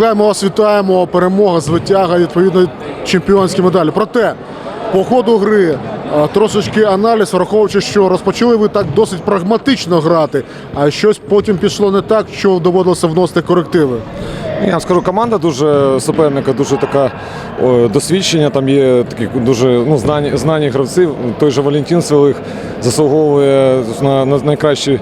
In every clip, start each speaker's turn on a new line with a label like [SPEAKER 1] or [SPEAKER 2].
[SPEAKER 1] Ми вас вітаємо. Перемога, звитяга, відповідно, чемпіонські медалі. Проте, по ходу гри е, трошечки аналіз, враховуючи, що розпочали ви так досить прагматично грати, а щось потім пішло не так, що доводилося вносити корективи.
[SPEAKER 2] Я скажу, команда дуже суперника, дуже така досвідчення. Там є такі дуже ну, знані, знані гравці. Той же Валентин Свилих заслуговує на, на найкращі, на,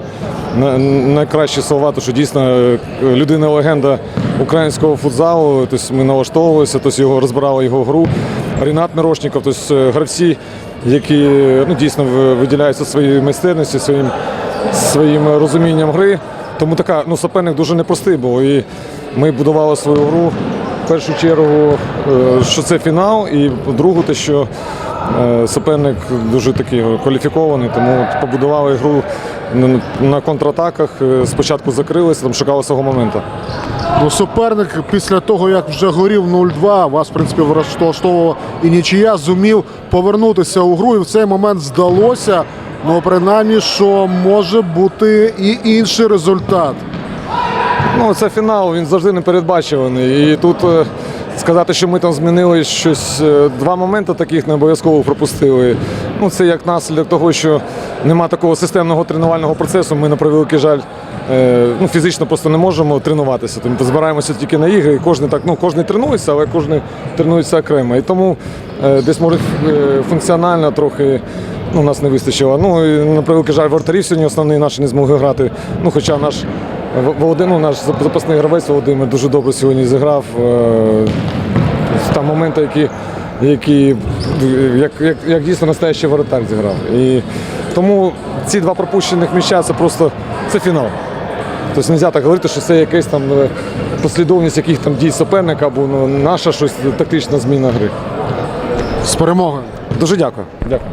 [SPEAKER 2] найкращі слова, тому що дійсно е, людина легенда українського футзалу. Тобто ми налаштовувалися, тобто його розбирали його гру. Рінат Мирошніков, тобто е, гравці, які ну, дійсно виділяються своєю майстерністю, своїм, своїм розумінням гри. Тому така ну, суперник дуже непростий був. І ми будували свою гру. В першу чергу, е, що це фінал, і по-другу, те, що е, суперник дуже такий кваліфікований, тому побудували гру на- контратаках. Е, Спочатку закрилися, там шукали свого моменту.
[SPEAKER 1] Ну, суперник після того, як вже горів 0-2, вас, в принципі, влаштовувала і нічия, зумів повернутися у гру. І в цей момент здалося, ну, принаймні, що може бути і інший результат.
[SPEAKER 2] Ну, це фінал, він завжди непередбачуваний. І тут е, сказати, що ми там змінили щось, е, два моменти таких не обов'язково пропустили. Ну, це як наслідок того, що нема такого системного тренувального процесу. Ми на превеликий жаль. е, Ну, фізично просто не можемо тренуватися. Тому збираємося тільки на ігри, і кожен так, ну кожен тренується, але кожен тренується окремо. І тому десь може функціонально трохи ну, нас не вистачило. Ну і на превеликий жаль, вратарі сьогодні основний наші не змогли грати. Ну, хоча наш Володимир, наш запасний гравець Володимир дуже добре сьогодні зіграв. Е, Там моменти, які, які як, як, як дійсно настоящий воротар зіграв. І тому ці два пропущених м'яча це просто це фінал. Тобто не можна так говорити, що це якась там е, послідовність яких там дій суперника або ну, наша щось тактична зміна гри.
[SPEAKER 1] З перемогою.
[SPEAKER 2] Дуже дякую. Дякую.